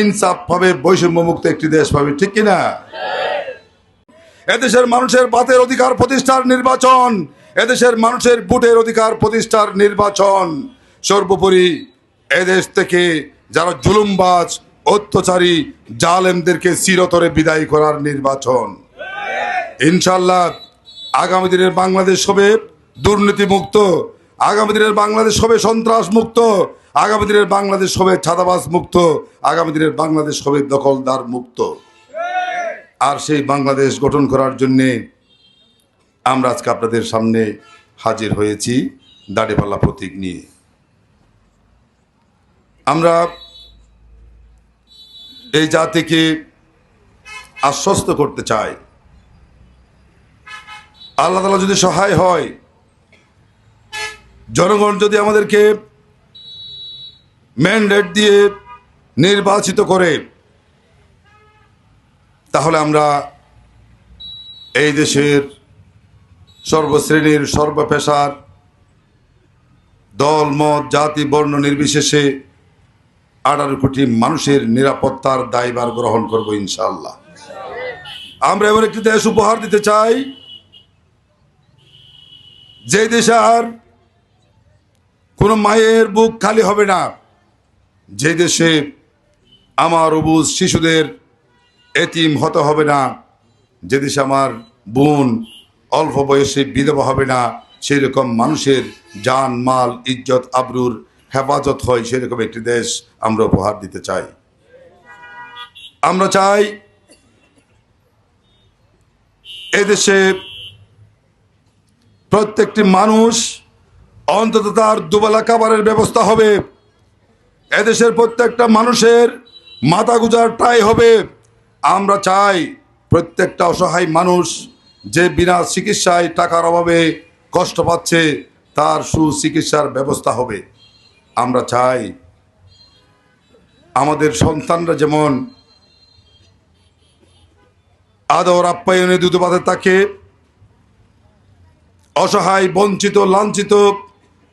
ইনসাফ পাবে বৈষম্য মুক্ত একটি দেশ পাবে, ঠিক কিনা? এদেশের মানুষের বাতের অধিকার প্রতিষ্ঠার নির্বাচন, এদেশের মানুষের বুটের অধিকার প্রতিষ্ঠার নির্বাচন। সর্বোপরি এদেশ থেকে যারা জুলুমবাজ, অত্যাচারী, জালেমদেরকে চিরতরে বিদায় করার নির্বাচন। ইনশাল্লাহ আগামী দিনের বাংলাদেশ হবে দুর্নীতি মুক্ত আগামী দিনের বাংলাদেশ হবে সন্ত্রাস মুক্ত আগামী দিনের বাংলাদেশ হবে ছাদাবাজ মুক্ত আগামী দিনের বাংলাদেশ হবে দখলদার মুক্ত আর সেই বাংলাদেশ গঠন করার জন্যে আমরা আজকে আপনাদের সামনে হাজির হয়েছি দাড়িপাল্লা প্রতীক নিয়ে। আমরা এই জাতিকে আশ্বস্ত করতে চাই। আল্লাহ তালা যদি সহায় হয় জনগণ যদি আমাদেরকে ম্যান্ডেট দিয়ে নির্বাচিত করে, তাহলে আমরা এই দেশের সর্বশ্রেণীর, সর্বপেশার দল, মত, জাতি, বর্ণ নির্বিশেষে আঠারো কোটি মানুষের নিরাপত্তার দায়ভার গ্রহণ করব ইনশাল্লাহ আমরা এমন একটি দেশ উপহার দিতে চাই যে দেশে আর কোনো মায়ের বুক খালি হবে না। যে দেশে আমার অবুজ শিশুদের এতিম হতে হবে না, যে দেশে আমার বোন অল্প বয়সে বিধবা হবে না সেই রকম মানুষের জান, মাল, ইজ্জত, আবরুর হেফাজত হয়, সেরকম একটি দেশ আমরা উপহার দিতে চাই। আমরা চাই এদেশে প্রত্যেকটি মানুষ অন্তত তার দুবেলা খাবারের ব্যবস্থা হবে। এদেশের প্রত্যেকটা মানুষের মাথা গুজার টাই হবে। আমরা চাই প্রত্যেকটা অসহায় মানুষ যে বিনা চিকিৎসায় টাকার অভাবে কষ্ট পাচ্ছে, তার সুচিকিৎসার ব্যবস্থা হবে। আমরা চাই আমাদের সন্তানরা যেমন আদর আপ্যায়নে দুধপাতে থাকে অসহায়, বঞ্চিত, লাঞ্ছিত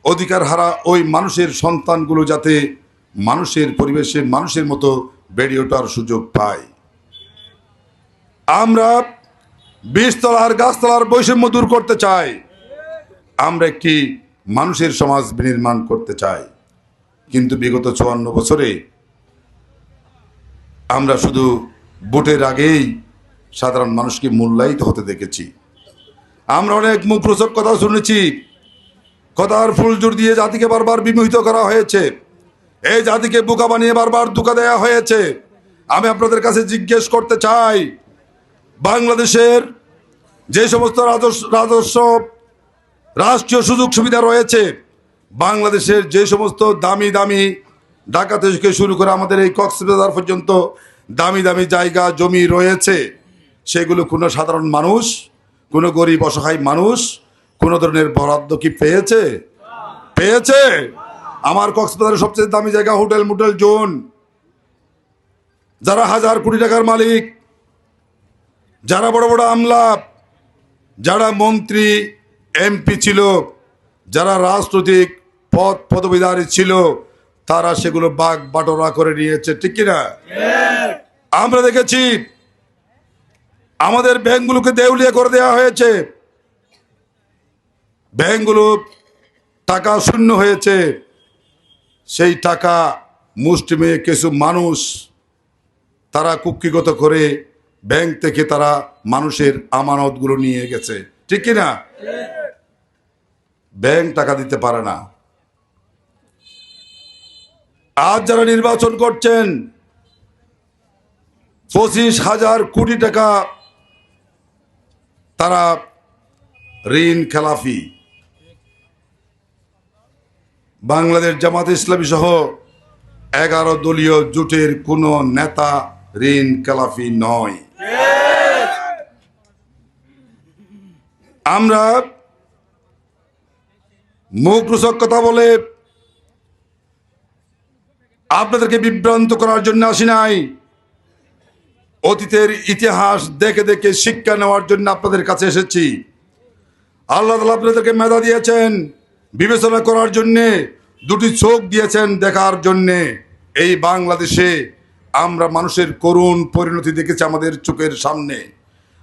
অধিকার হারা ওই মানুষের সন্তানগুলো যাতে মানুষের পরিবেশে মানুষের মতো বেড়ে ওঠার সুযোগ পায়। আমরা বীজতলার গাছতলার বৈষম্য দূর করতে চাই। আমরা একটি মানুষের সমাজ বিনির্মাণ করতে চাই। কিন্তু বিগত চুয়ান্ন বছরে আমরা শুধু ভোটের আগেই সাধারণ মানুষকে মূল্যায়িত হতে দেখেছি। আমরা অনেক মুখরোচক কথা শুনেছি। কথার ফুলজোর দিয়ে জাতিকে বারবার বিমোহিত করা হয়েছে। এই জাতিকে বোকা বানিয়ে বারবার ধোকা দেওয়া হয়েছে। আমি আপনাদের কাছে জিজ্ঞেস করতে চাই, বাংলাদেশের যে সমস্ত রাজস্ব, রাষ্ট্রীয় সুযোগ সুবিধা রয়েছে, বাংলাদেশের যে সমস্ত দামি দামি ঢাকা থেকে শুরু করে আমাদের এই কক্সবাজার পর্যন্ত দামি দামি জায়গা, জমি রয়েছে। সেগুলো কোনো সাধারণ মানুষ, কোনো গরিব, অসহায় মানুষ কোনো ধরনের বরাদ্দ কি পেয়েছে? পেয়েছে। আমার কক্সবাজারের সবচেয়ে দামি জায়গা হোটেল মোটেল জোন। যারা হাজার কোটি টাকার মালিক, যারা বড় বড় আমলা যারা মন্ত্রী, এমপি ছিল, যারা রাজনৈতিক পদ পদবিধারী ছিল, তারা সেগুলো বাঘ বাটোরা করে নিয়েছে, ঠিক কিনা? আমরা দেখেছি, আমাদের ব্যাংকগুলোকে দেউলিয়া করে দেওয়া হয়েছে। ব্যাংকগুলো টাকা শূন্য হয়েছে, সেই টাকা মুষ্টিমেয় কিছু মানুষ তারা কুক্ষিগত করে ব্যাংক থেকে তারা মানুষের আমানতগুলো নিয়ে গেছে। ঠিক কি না? ব্যাংক টাকা দিতে পারে না। আজ যারা নির্বাচন করছেন, পঁচিশ হাজার কোটি টাকা তারা ঋণ খেলাফি বাংলাদেশ জামাত ইসলামী সহ এগারো দলীয় জোটের কোনো নেতা ঋণ খেলাফি নয়। আমরা মুখ রোচক কথা বলে আপনাদেরকে বিভ্রান্ত করার জন্য আসি নাই। অতীতের ইতিহাস দেখে দেখে শিক্ষা নেওয়ার জন্য আপনাদের কাছে এসেছি। আল্লাহ তালা আপনাদেরকে মেধা দিয়েছেন। বিবেচনা করার জন্যে দুটি চোখ দিয়েছেন দেখার জন্যে। এই বাংলাদেশে আমরা মানুষের করুণ পরিণতি দেখেছি আমাদের চোখের সামনে।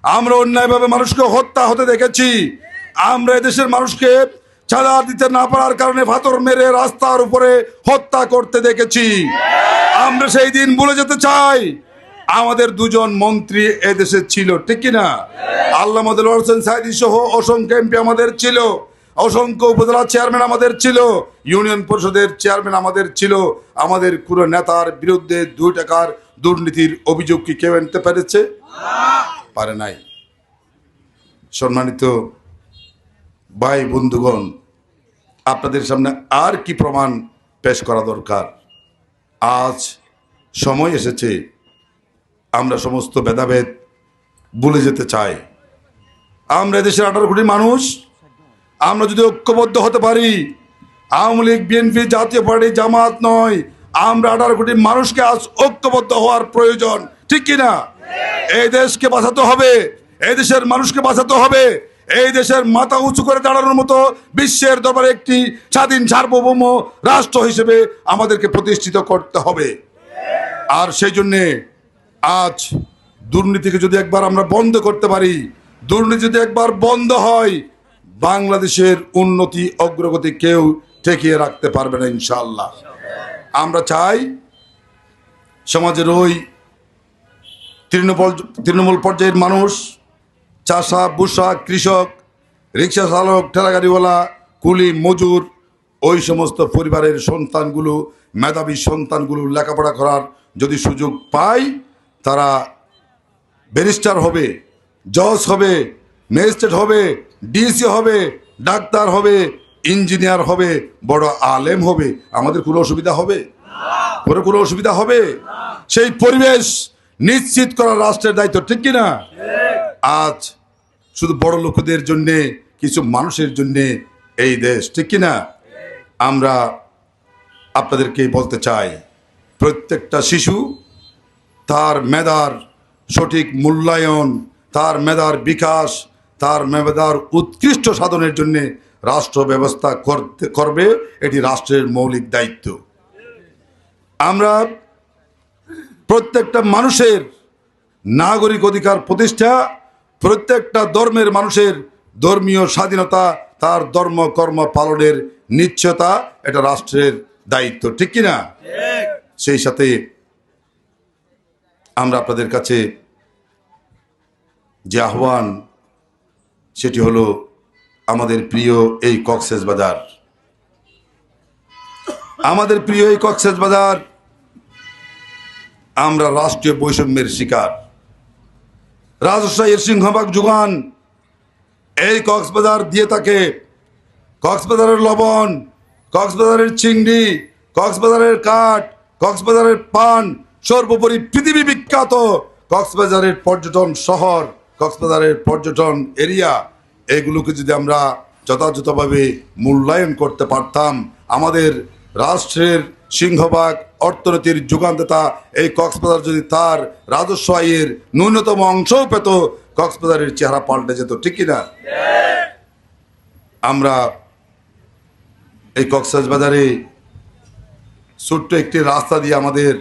আমরা অন্যায়ভাবে মানুষকে হত্যা হতে দেখেছি। আমরা এদেশের মানুষকে চাঁদা দিতে না পারার কারণে ভাতর মেরে রাস্তার উপরে হত্যা করতে দেখেছি। আমরা সেই দিন ভুলে যেতে চাই। আমাদের দুজন মন্ত্রী এদেশে ছিল, ঠিক কি না আল্লাহ মদুল হোসেন সাইদি সহ অসংখ্য এমপি আমাদের ছিল। অসংখ্য উপজেলা চেয়ারম্যান আমাদের ছিল, ইউনিয়ন পরিষদের চেয়ারম্যান আমাদের ছিল, আমাদের কোনো নেতার বিরুদ্ধে দুই টাকার দুর্নীতির অভিযোগ কি কেউ আনতে পেরেছে? পারে নাই। সম্মানিত ভাই বন্ধুগণ, আপনাদের সামনে আর কি প্রমাণ পেশ করা দরকার? আজ সময় এসেছে, আমরা সমস্ত ভেদাভেদ ভুলে যেতে চাই। আমরা দেশের আঠারো কোটি মানুষ আমরা যদি ঐক্যবদ্ধ হতে পারি, আওয়ামী লীগ, বিএনপি, জাতীয় পার্টি, জামাত নয়, আমরা আঠারো কোটি মানুষকে আজ ঐক্যবদ্ধ হওয়ার প্রয়োজন। ঠিক কিনা এই দেশকে বাঁচাতে হবে, এই দেশের মানুষকে বাঁচাতে হবে, এই দেশের মাথা উঁচু করে দাঁড়ানোর মতো বিশ্বের দরবারে একটি স্বাধীন সার্বভৌম রাষ্ট্র হিসেবে আমাদেরকে প্রতিষ্ঠিত করতে হবে। আর সেই জন্যে আজ দুর্নীতিকে যদি একবার আমরা বন্ধ করতে পারি, দুর্নীতি যদি একবার বন্ধ হয় বাংলাদেশের উন্নতি অগ্রগতি কেউ ঠেকিয়ে রাখতে পারবে না ইনশাল্লাহ আমরা চাই সমাজের ওই তৃণমূল তৃণমূল পর্যায়ের মানুষ, চাষা বুসা কৃষক, রিক্সা চালক, ঠেলাগাড়িওয়ালা, কুলি, মজুর, ওই সমস্ত পরিবারের সন্তানগুলো, মেধাবী সন্তানগুলো লেখাপড়া করার যদি সুযোগ পায় তারা ব্যারিস্টার হবে, জজ হবে, ম্যাজিস্ট্রেট হবে ডিসি হবে, ডাক্তার হবে, ইঞ্জিনিয়ার হবে, বড় আলেম হবে। আমাদের কোনো অসুবিধা হবে? কোনো কোনো অসুবিধা হবে? সেই পরিবেশ নিশ্চিত করা রাষ্ট্রের দায়িত্ব, ঠিক কিনা আজ শুধু বড় লোকদের জন্যে, কিছু মানুষের জন্যে এই দেশ, ঠিক কিনা আমরা আপনাদেরকে বলতে চাই, প্রত্যেকটা শিশু তার মেধার সঠিক মূল্যায়ন, তার মেধার বিকাশ তার মেবেদার উৎকৃষ্ট সাধনের জন্য রাষ্ট্র ব্যবস্থা করতে, করবে, এটি রাষ্ট্রের মৌলিক দায়িত্ব। আমরা প্রত্যেকটা মানুষের নাগরিক অধিকার প্রতিষ্ঠা, প্রত্যেকটা ধর্মের মানুষের ধর্মীয় স্বাধীনতা, তার ধর্ম, কর্ম পালনের নিশ্চয়তা, এটা রাষ্ট্রের দায়িত্ব, ঠিক কিনা সেই সাথে আমরা আপনাদের কাছে যে আহ্বান সেটি হলো আমাদের প্রিয় এই কক্সেস বাজার। আমাদের প্রিয় এই কক্সেস বাজার আমরা রাষ্ট্রীয় বৈষম্যের শিকার। রাজশাহীর সিংহবাগ যোগান এই কক্সবাজার দিয়ে থাকে কক্সবাজারের লবণ, কক্সবাজারের চিংড়ি, কক্সবাজারের কাঠ, কক্সবাজারের পান, সর্বোপরি পৃথিবী বিখ্যাত কক্সবাজারের পর্যটন শহর। কক্সবাজারের পর্যটন এরিয়া, এগুলোকে যদি আমরা যথাযথভাবে মূল্যায়ন করতে পারতাম, আমাদের রাষ্ট্রের সিংহভাগ অর্থনীতির যোগানদাতা এই কক্সবাজার যদি তার রাজস্ব আয়ের ন্যূনতম অংশও পেত, কক্সবাজারের চেহারা পাল্টে যেত, ঠিক কিনা? আমরা এই কক্সবাজারে ছোট্ট একটি রাস্তা দিয়ে আমাদের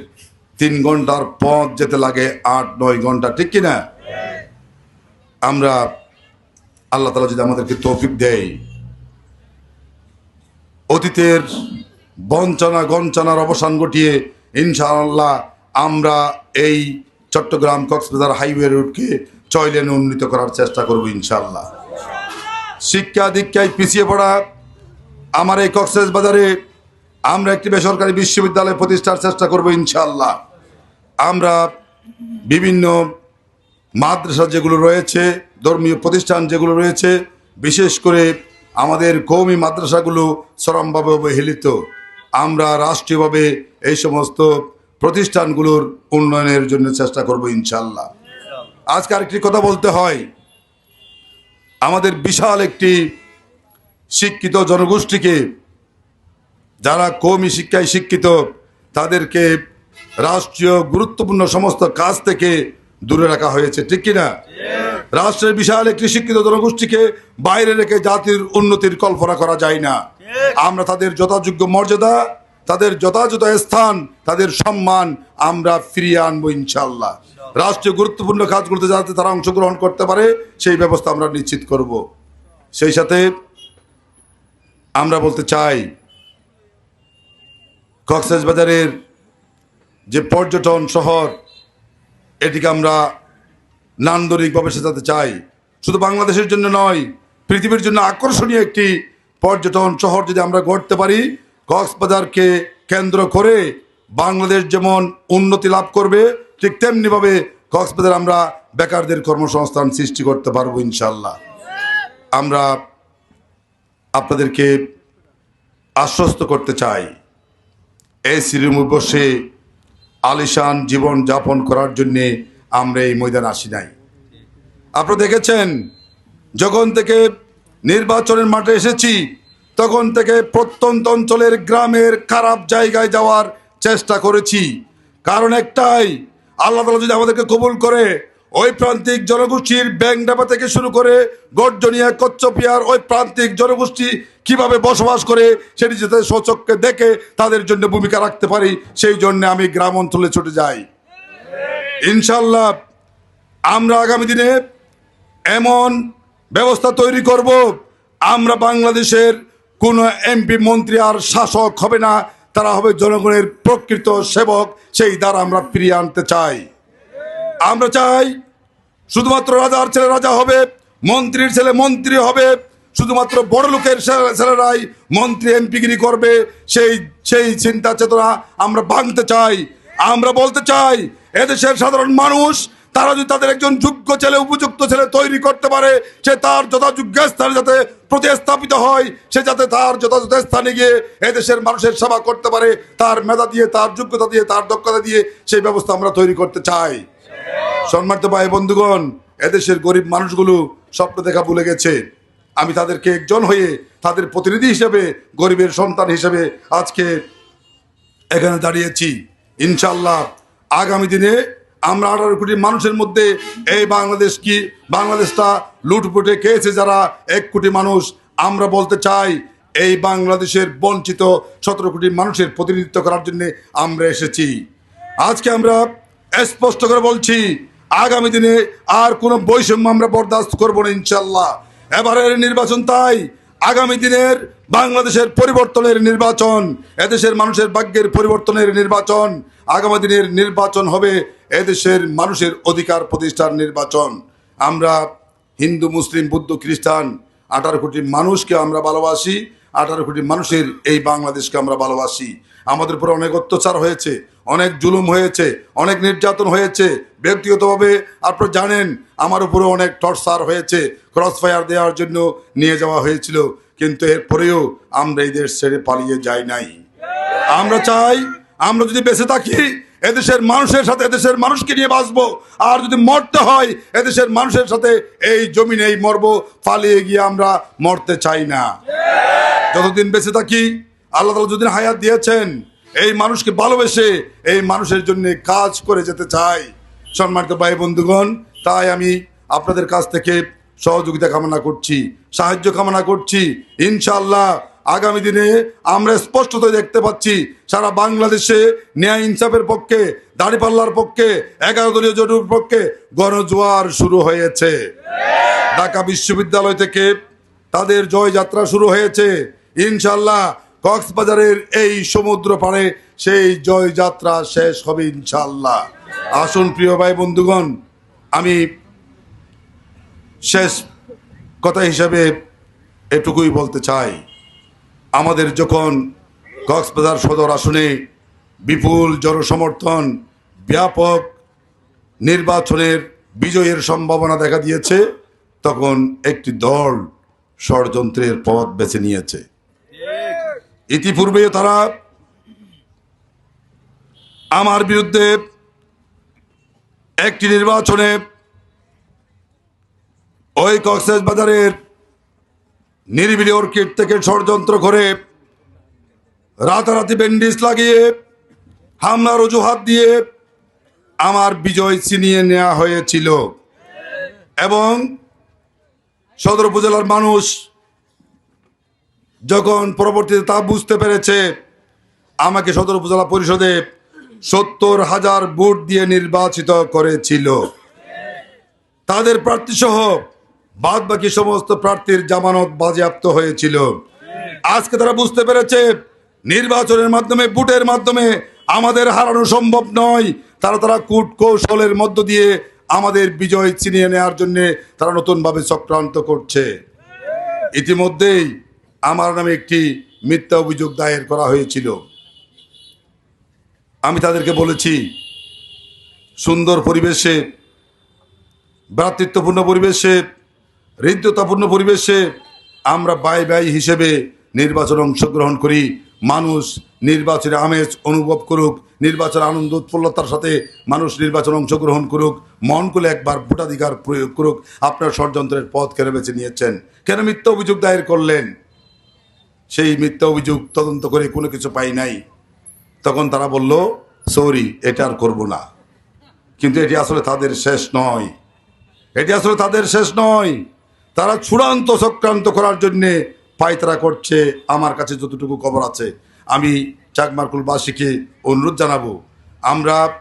তিন ঘণ্টার পথ যেতে লাগে, আট, নয় ঘণ্টা, ঠিক কিনা? আমরা আল্লাহ তালা যদি আমাদেরকে তৌফিক দেয়, অতীতের বঞ্চনা গঞ্চনার অবসান ঘটিয়ে ইনশাআল্লাহ আমরা এই চট্টগ্রাম কক্সবাজার হাইওয়ে রুটকে ছয় লেনে উন্নীত করার চেষ্টা করব ইনশাআল্লাহ। শিক্ষা দীক্ষায় পিছিয়ে পড়া আমার এই কক্সেস বাজারে আমরা একটি বেসরকারি বিশ্ববিদ্যালয় প্রতিষ্ঠার চেষ্টা করব ইনশাআল্লাহ। আমরা বিভিন্ন মাদ্রাসা যেগুলো রয়েছে, ধর্মীয় প্রতিষ্ঠান যেগুলো রয়েছে, বিশেষ করে আমাদের কৌমি মাদ্রাসাগুলো চরমভাবে অবহেলিত আমরা রাষ্ট্রীয়ভাবে এই সমস্ত প্রতিষ্ঠানগুলোর উন্নয়নের জন্য চেষ্টা করব ইনশাল্লাহ আজকে আরেকটি কথা বলতে হয়। আমাদের বিশাল একটি শিক্ষিত জনগোষ্ঠীকে, যারা কৌমি শিক্ষায় শিক্ষিত, তাদেরকে রাষ্ট্রীয় গুরুত্বপূর্ণ সমস্ত কাজ থেকে দূরে রাখা হয়েছে, ঠিক কিনা? রাষ্ট্রের বিশাল একটি শিক্ষিত জনগোষ্ঠীকে বাইরে রেখে জাতির উন্নতির কল্পনা করা যায় না। আমরা তাদের যথাযোগ্য মর্যাদা, তাদের যথাযথ স্থান, তাদের সম্মান আমরা ফিরিয়ে আনব ইনশাল্লাহ রাষ্ট্রীয় গুরুত্বপূর্ণ কাজগুলোতে যাতে তারা অংশগ্রহণ করতে পারে, সেই ব্যবস্থা আমরা নিশ্চিত করব। সেই সাথে আমরা বলতে চাই, কক্সবাজারের যে পর্যটন শহর এটিকে আমরা নান্দনিকভাবে সাজাতে চাই। শুধু বাংলাদেশের জন্য নয়, পৃথিবীর জন্য আকর্ষণীয় একটি পর্যটন শহর যদি আমরা গড়তে পারি, কক্সবাজারকে কেন্দ্র করে বাংলাদেশ যেমন উন্নতি লাভ করবে, ঠিক তেমনিভাবে কক্সবাজার আমরা বেকারদের কর্মসংস্থান সৃষ্টি করতে পারব ইনশাল্লাহ আমরা আপনাদেরকে আশ্বস্ত করতে চাই। এই সিরিমে বসে আলিশান জীবন যাপন করার জন্যে আমরা এই ময়দান আসি নাই। আপনারা দেখেছেন, যখন থেকে নির্বাচনের মাঠে এসেছি, তখন থেকে প্রত্যন্ত অঞ্চলের গ্রামের খারাপ জায়গায় যাওয়ার চেষ্টা করেছি। কারণ একটাই, আল্লাহ তালা যদি আমাদেরকে কবুল করে ওই প্রান্তিক জনগোষ্ঠীর ব্যাংডাপা থেকে শুরু করে গর্জনিয়া কচ্চপিয়ার ওই প্রান্তিক জনগোষ্ঠী কীভাবে বসবাস করে সেটি যাতে সচককে দেখে তাদের জন্য ভূমিকা রাখতে পারি, সেই জন্য আমি গ্রাম অঞ্চলে ছুটে যাই। ইনশাল্লাহ আমরা আগামী দিনে এমন ব্যবস্থা তৈরি করব, আমরা বাংলাদেশের কোনো এমপি, মন্ত্রী আর শাসক হবে না, তারা হবে জনগণের প্রকৃত সেবক, সেই দ্বারা আমরা ফিরিয়ে আনতে চাই। আমরা চাই শুধুমাত্র রাজার ছেলে রাজা হবে, মন্ত্রীর ছেলে মন্ত্রী হবে, শুধুমাত্র বড় লোকের ছেলেরাই মন্ত্রী এমপিগিরি করবে, সেই সেই চিন্তা চেতনা আমরা ভাঙতে চাই। আমরা বলতে চাই, এদেশের সাধারণ মানুষ, তারা যদি তাদের একজন যোগ্য ছেলে, উপযুক্ত ছেলে তৈরি করতে পারে, সে তার যথাযোগ্য স্থানে যাতে প্রতিস্থাপিত হয়, সে যাতে তার যথাযথ স্থানে গিয়ে এদেশের মানুষের সেবা করতে পারে, তার মেধা দিয়ে, তার যোগ্যতা দিয়ে, তার দক্ষতা দিয়ে সেই ব্যবস্থা আমরা তৈরি করতে চাই। সম্মানিত ভাই বন্ধুগণ, এদেশের গরিব মানুষগুলো স্বপ্ন দেখা ভুলে গেছে। আমি তাদেরকে একজন হয়ে তাদের প্রতিনিধি হিসেবে, গরিবের সন্তান হিসেবে আজকে এখানে দাঁড়িয়েছি। ইনশাল্লাহ আগামী দিনে আমরা আঠারো কোটি মানুষের মধ্যে এই বাংলাদেশ কি, বাংলাদেশটা লুটপুটে খেয়েছে যারা এক কোটি মানুষ, আমরা বলতে চাই এই বাংলাদেশের বঞ্চিত সতেরো কোটি মানুষের প্রতিনিধিত্ব করার জন্য আমরা এসেছি। আজকে আমরা স্পষ্ট করে বলছি আগামী দিনে আর কোনো বৈষম্য আমরা বরদাস্ত করব না ইনশাল্লাহ এবারের নির্বাচন তাই। আগামী দিনের বাংলাদেশের পরিবর্তনের নির্বাচন, এদেশের মানুষের ভাগ্যের পরিবর্তনের নির্বাচন, আগামী দিনের নির্বাচন হবে এদেশের মানুষের অধিকার প্রতিষ্ঠার নির্বাচন। আমরা হিন্দু, মুসলিম, বুদ্ধ, খ্রিস্টান, আঠারো কোটি মানুষকে আমরা ভালোবাসি, আঠারো কোটি মানুষের এই বাংলাদেশকে আমরা ভালোবাসি। আমাদের উপরে অনেক অত্যাচার হয়েছে, অনেক জুলুম হয়েছে, অনেক নির্যাতন হয়েছে। ব্যক্তিগতভাবে আপনারা জানেন, আমার উপরে অনেক টর্চার হয়েছে ক্রস ফায়ার দেওয়ার জন্য নিয়ে যাওয়া হয়েছিল। কিন্তু এরপরেও আমরা এই দেশ ছেড়ে পালিয়ে যাই নাই। আমরা চাই, আমরা যদি বেঁচে থাকি, এদেশের মানুষের সাথে এদেশের মানুষকে নিয়ে বাঁচবো। আর যদি মরতে হয়, এদেশের মানুষের সাথে এই জমিনেই মরবো। পালিয়ে গিয়ে আমরা মরতে চাই না। যতদিন বেঁচে থাকি আল্লাহ তালা যতদিন হায়াত দিয়েছেন, এই মানুষকে ভালোবেসে এই মানুষের জন্য কাজ করে যেতে চাই। সম্মানিত ভাই বন্ধুগণ, তাই আমি আপনাদের কাছ থেকে সহযোগিতা কামনা করছি, সাহায্য কামনা করছি। ইনশাল্লাহ আগামী দিনে আমরা স্পষ্টত দেখতে পাচ্ছি, সারা বাংলাদেশে ন্যায় ইনসাফের পক্ষে, দাড়িপাল্লার পক্ষে এগারো দলীয় জোটের পক্ষে গণজোয়ার শুরু হয়েছে। ঢাকা বিশ্ববিদ্যালয় থেকে তাদের জয়যাত্রা শুরু হয়েছে। ইনশাল্লাহ কক্সবাজারের এই সমুদ্র পাড়ে সেই জয়যাত্রা শেষ হবে ইনশাল্লাহ আসুন প্রিয় ভাই বন্ধুগণ, আমি শেষ কথা হিসাবে এটুকুই বলতে চাই। আমাদের যখন কক্সবাজার সদর আসনে বিপুল জনসমর্থন, ব্যাপক নির্বাচনের বিজয়ের সম্ভাবনা দেখা দিয়েছে, তখন একটি দল ষড়যন্ত্রের পথ বেছে নিয়েছে। ইতিপূর্বে তারা আমার বিরুদ্ধে একটি নির্বাচনে ওই কক্সেস বাজারের নিরিবিলি অর্কিড থেকে ষড়যন্ত্র করে রাতারাতি ব্যান্ডিস লাগিয়ে হামলার অজুহাত দিয়ে আমার বিজয় ছিনিয়ে নেওয়া হয়েছিল। এবং সদর উপজেলার মানুষ যখন পরবর্তীতে তা বুঝতে পেরেছে, আমাকে সদর উপজেলা পরিষদে সত্তর হাজার ভোট দিয়ে নির্বাচিত করেছিল। তাদের প্রার্থী সহ বাদ বাকি সমস্ত প্রার্থীর জামানত বাজেয়াপ্ত হয়েছিল। আজকে তারা বুঝতে পেরেছে, নির্বাচনের মাধ্যমে, ভোটের মাধ্যমে আমাদের হারানো সম্ভব নয়। তারা তারা কূট কৌশলের মধ্য দিয়ে আমাদের বিজয় ছিনিয়ে নেওয়ার জন্য তারা নতুনভাবে চক্রান্ত করছে। ইতিমধ্যেই আমার নামে একটি মিথ্যা অভিযোগ দায়ের করা হয়েছিল। আমি তাদেরকে বলেছি, সুন্দর পরিবেশে, ভ্রাতৃত্বপূর্ণ পরিবেশে, হৃদ্যতাপূর্ণ পরিবেশে আমরা ব্যয় ব্যয় হিসেবে নির্বাচন অংশগ্রহণ করি। মানুষ নির্বাচনে আমেজ অনুভব করুক, নির্বাচন আনন্দ উৎফুল্লতার সাথে মানুষ নির্বাচন অংশগ্রহণ করুক, মন করে একবার ভোটাধিকার প্রয়োগ করুক। আপনার ষড়যন্ত্রের পথ কেন বেছে নিয়েছেন? কেন মিথ্যা অভিযোগ দায়ের করলেন? সেই মিথ্যা অভিযোগ তদন্ত করে কোনো কিছু পাই নাই। তখন তারা বলল, সরি, এটা আর করব না। কিন্তু এটি আসলে তাদের শেষ নয়। এটি আসলে তাদের শেষ নয়। তারা চূড়ান্ত চক্রান্ত করার জন্যে পায়তারা করছে। আমার কাছে যতটুকু খবর আছে, আমি চাকমারকুলবাসীকে অনুরোধ জানাব, আমরা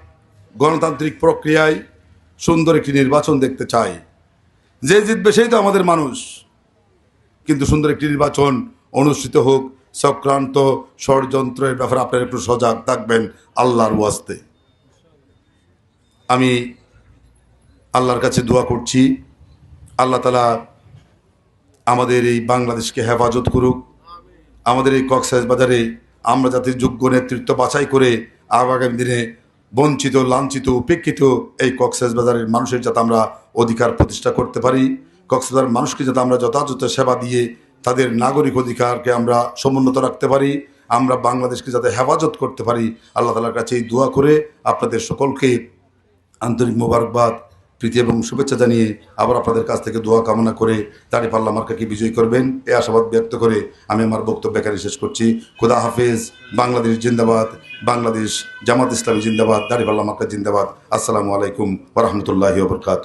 গণতান্ত্রিক প্রক্রিয়ায় সুন্দর একটি নির্বাচন দেখতে চাই। যে জিতবে সেই তো আমাদের মানুষ। কিন্তু সুন্দর একটি নির্বাচন অনুষ্ঠিত হোক চক্রান্ত ষড়যন্ত্রের ব্যাপারে আপনারা একটু সজাগ থাকবেন আল্লাহর ওয়াস্তে। আমি আল্লাহর কাছে দোয়া করছি। আল্লাহ তালা আমাদের এই বাংলাদেশকে হেফাজত করুক। আমাদের এই বাজারে আমরা যাতে যোগ্য নেতৃত্ব বাছাই করে আগামী দিনে বঞ্চিত, লাঞ্ছিত, উপেক্ষিত এই বাজারের মানুষের যাতে আমরা অধিকার প্রতিষ্ঠা করতে পারি কক্সবাজার মানুষকে যাতে আমরা যথাযথ সেবা দিয়ে তাদের নাগরিক অধিকারকে আমরা সমুন্নত রাখতে পারি, আমরা বাংলাদেশকে যাতে হেফাজত করতে পারি। আল্লাহ তালার কাছে এই দোয়া করে আপনাদের সকলকে আন্তরিক মোবারকবাদ, প্রীতি এবং শুভেচ্ছা জানিয়ে আবার আপনাদের কাছ থেকে দোয়া কামনা করে দাড়ি পাল্লা মার্কাকে বিজয়ী করবেন, এ আশাবাদ ব্যক্ত করে আমি আমার বক্তব্য এখানে শেষ করছি। খুদা হাফেজ, বাংলাদেশ জিন্দাবাদ, বাংলাদেশ জামাত ইসলামী জিন্দাবাদ দাড়ি পাল্লা মার্কা জিন্দাবাদ। আসসালামু আলাইকুম ওরহমতুল্লাহি ওবরকাত